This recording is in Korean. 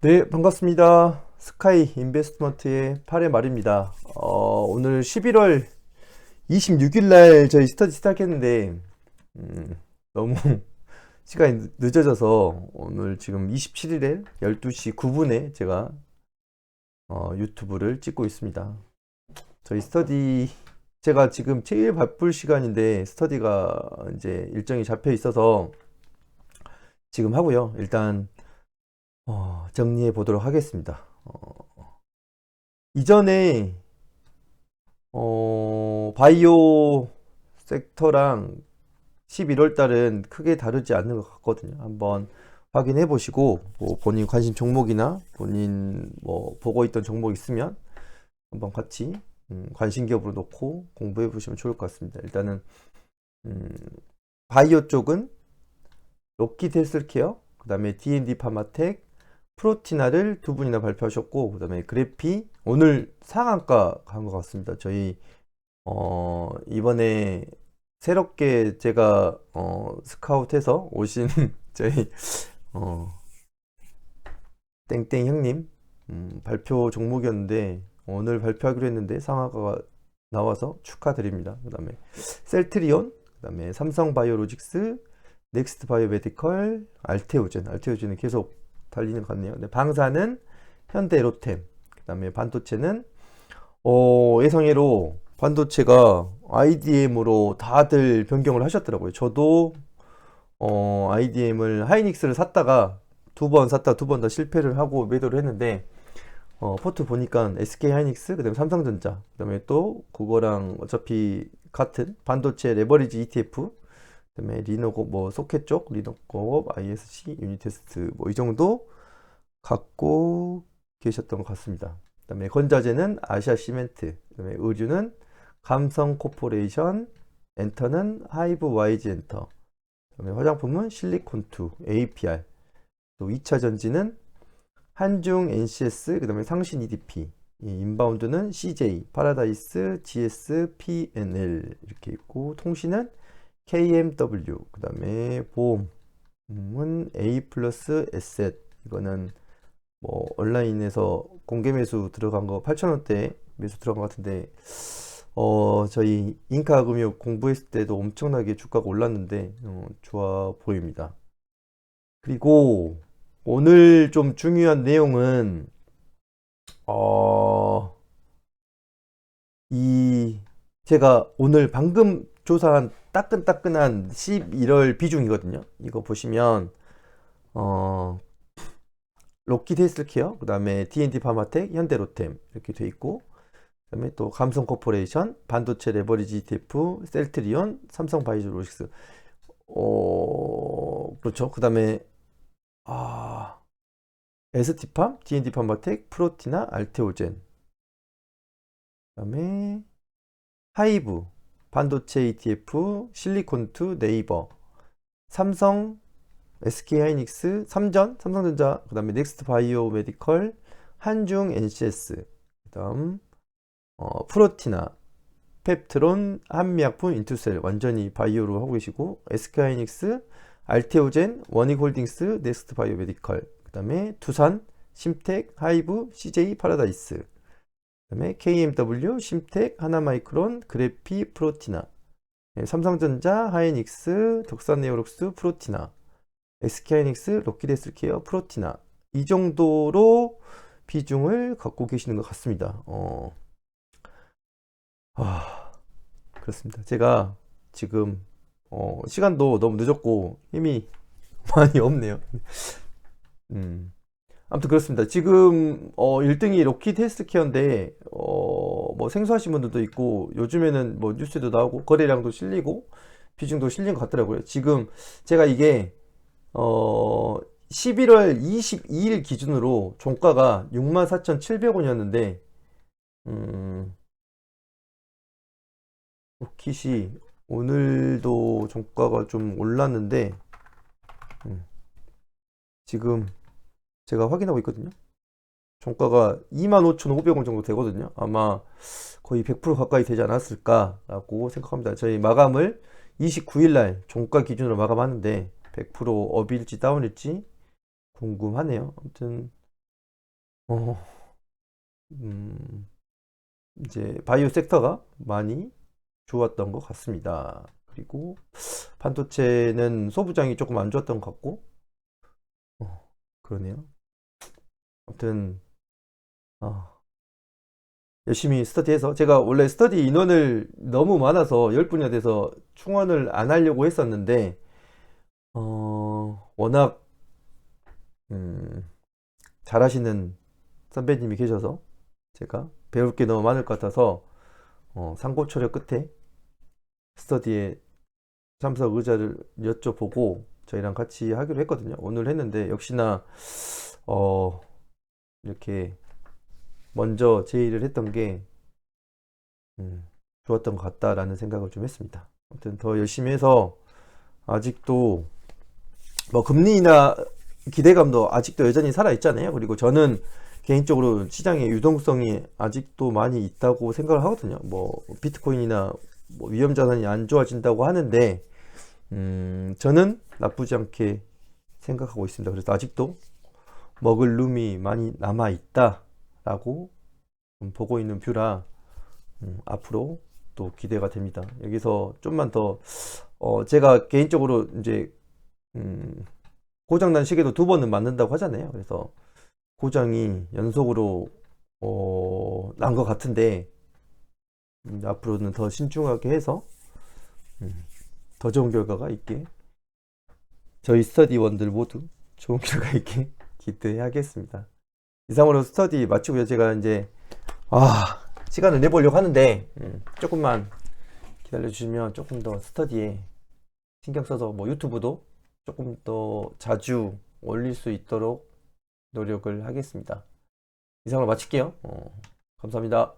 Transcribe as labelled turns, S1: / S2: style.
S1: 네, 반갑습니다. 스카이 인베스트먼트의 8회 말입니다. 어, 오늘 11월 26일 날 저희 스터디 시작했는데, 음, 너무 시간이 늦어져서 오늘 지금 27일에 12시 9분에 제가 어, 유튜브를 찍고 있습니다. 저희 스터디, 제가 지금 제일 바쁠 시간인데 스터디가 이제 일정이 잡혀 있어서 지금 하고요. 일단 어, 정리해 보도록 하겠습니다. 어, 이전에 어, 바이오 섹터랑 11월 달은 크게 다르지 않는 것 같거든요. 한번 확인해 보시고 뭐 본인 관심 종목이나 본인 뭐 보고 있던 종목 있으면 한번 같이 음, 관심 기업으로 놓고 공부해 보시면 좋을 것 같습니다. 일단은 음, 바이오 쪽은 로키드 헬스케어, 그 다음에 D&D 파마텍, 프로티나를 두 분이나 발표하셨고 그다음에 그래피 오늘 상한가 간 것 같습니다. 저희 어 이번에 새롭게 제가 어 스카웃해서 오신 저희 어 땡땡 형님 음, 발표 종목이었는데 오늘 발표하기로 했는데 상한가가 나와서 축하드립니다. 그다음에 셀트리온, 그다음에 삼성바이오로직스, 넥스트 바이오메디컬, 알테오젠, 알테오젠은 계속 달리는 것 같네요. 네, 방사는 현대 로템, 그 다음에 반도체는 어, 예상외로 반도체가 IDM으로 다들 변경을 하셨더라고요. 저도 어, IDM을 하이닉스를 샀다가 두 번 샀다 두 번 다 실패를 하고 매도를 했는데 어, 포트 보니까 SK 하이닉스, 그다음에 삼성전자, 그다음에 또 그거랑 어차피 같은 반도체 레버리지 ETF, 그다음에 리노고 뭐 소켓 쪽 리노고 ISC 유니테스트 뭐 이 정도 갖고 계셨던 것 같습니다. 그다음에 건자재는 아시아 시멘트, 그다음에 의류는 감성 코퍼레이션, 엔터는 하이브 와이즈 엔터, 그다음에 화장품은 실리콘투, APR, 또 2차 전지는 한중 NCS, 그다음에 상신 EDP, 이 인바운드는 CJ, 파라다이스, GS, PNL 이렇게 있고 통신은 KMW, 그 다음에 보험은 A 플러스 에셋, 이거는 뭐 온라인에서 공개 매수 들어간 거 8,000원대 매수 들어간 것 같은데, 어, 저희 인카 금융 공부했을 때도 엄청나게 주가가 올랐는데, 어, 좋아 보입니다. 그리고 오늘 좀 중요한 내용은, 어, 이, 제가 오늘 방금 조사한 따끈따끈한 11월 비중이거든요. 이거 보시면 어 로키드 헬스케어, 그다음에 D&D 파마텍, 현대로템 이렇게 돼 있고 그다음에 또 감성 코퍼레이션, 반도체 레버리지 ETF, 셀트리온, 삼성 바이오 로직스. 어 그렇죠. 그다음에 아 에스티팜, D&D 파마텍, 프로티나, 알테오젠. 그다음에 하이브 반도체 ETF, 실리콘투, 네이버, 삼성, SK 하이닉스, 삼전, 삼성전자, 그 다음에 넥스트 바이오 메디컬, 한중 NCS, 그 다음 어, 프로티나, 펩트론, 한미약품, 인투셀 완전히 바이오로 하고 계시고 SK 하이닉스, 알테오젠, 원익홀딩스, 넥스트 바이오 메디컬, 그 다음에 두산, 심텍, 하이브, CJ 파라다이스, 그다음에 KMW, 심텍, 하나마이크론, 그래피, 프로티나, 네, 삼성전자, 하이닉스, 덕산네오록스, 프로티나, SK하이닉스, 럭키데스케어, 프로티나 이 정도로 비중을 갖고 계시는 것 같습니다. 어, 아, 그렇습니다. 제가 지금 어, 시간도 너무 늦었고 힘이 많이 없네요. 음. 아무튼 그렇습니다. 지금 어 1등이 로키드 헬스케어인데 어뭐 생소하신 분들도 있고 요즘에는 뭐 뉴스에도 나오고 거래량도 실리고 비중도 실린 것 같더라고요. 지금 제가 이게 어 11월 22일 기준으로 종가가 64,700원이었는데 음 로킷이 오늘도 종가가 좀 올랐는데 음 지금 제가 확인하고 있거든요. 종가가 25,500원 정도 되거든요. 아마 거의 100% 가까이 되지 않았을까라고 생각합니다. 저희 마감을 29일 날 종가 기준으로 마감하는데 100% 업일지 다운일지 궁금하네요. 아무튼 어, 음, 이제 바이오 섹터가 많이 좋았던 것 같습니다. 그리고 반도체는 소부장이 조금 안 좋았던 것 같고, 어, 그러네요. 아무튼, 아, 열심히 스터디해서 제가 원래 스터디 인원을 너무 많아서 10분야 돼서 충원을 안 하려고 했었는데, 어, 워낙, 음, 잘하시는 선배님이 계셔서 제가 배울 게 너무 많을 것 같아서 어, 상고초려 끝에 스터디에 참석 의자를 여쭤보고 저희랑 같이 하기로 했거든요. 오늘 했는데 역시나 어, 이렇게 먼저 제의를 했던 게 음, 좋았던 것 같다라는 생각을 좀 했습니다. 아무튼 더 열심히 해서 아직도 뭐 금리나 기대감도 아직도 여전히 살아 있잖아요. 그리고 저는 개인적으로 시장의 유동성이 아직도 많이 있다고 생각을 하거든요. 뭐 비트코인이나 뭐 위험 자산이 안 좋아진다고 하는데 음, 저는 나쁘지 않게 생각하고 있습니다. 그래서 아직도 먹을 룸이 많이 남아 있다라고 좀 보고 있는 뷰라 음, 앞으로 또 기대가 됩니다. 여기서 좀만 더 어, 제가 개인적으로 이제 음, 고장난 시계도 두 번은 맞는다고 하잖아요. 그래서 고장이 연속으로 어, 난 것 같은데 음, 앞으로는 더 신중하게 해서 음, 더 좋은 결과가 있게 저희 스터디원들 모두 좋은 결과 있게 기대하겠습니다. 이상으로 스터디 마치고요. 제가 이제 아 시간을 내보려고 하는데 음, 조금만 기다려 주시면 조금 더 스터디에 신경 써서 뭐 유튜브도 조금 더 자주 올릴 수 있도록 노력을 하겠습니다. 이상으로 마칠게요. 어, 감사합니다.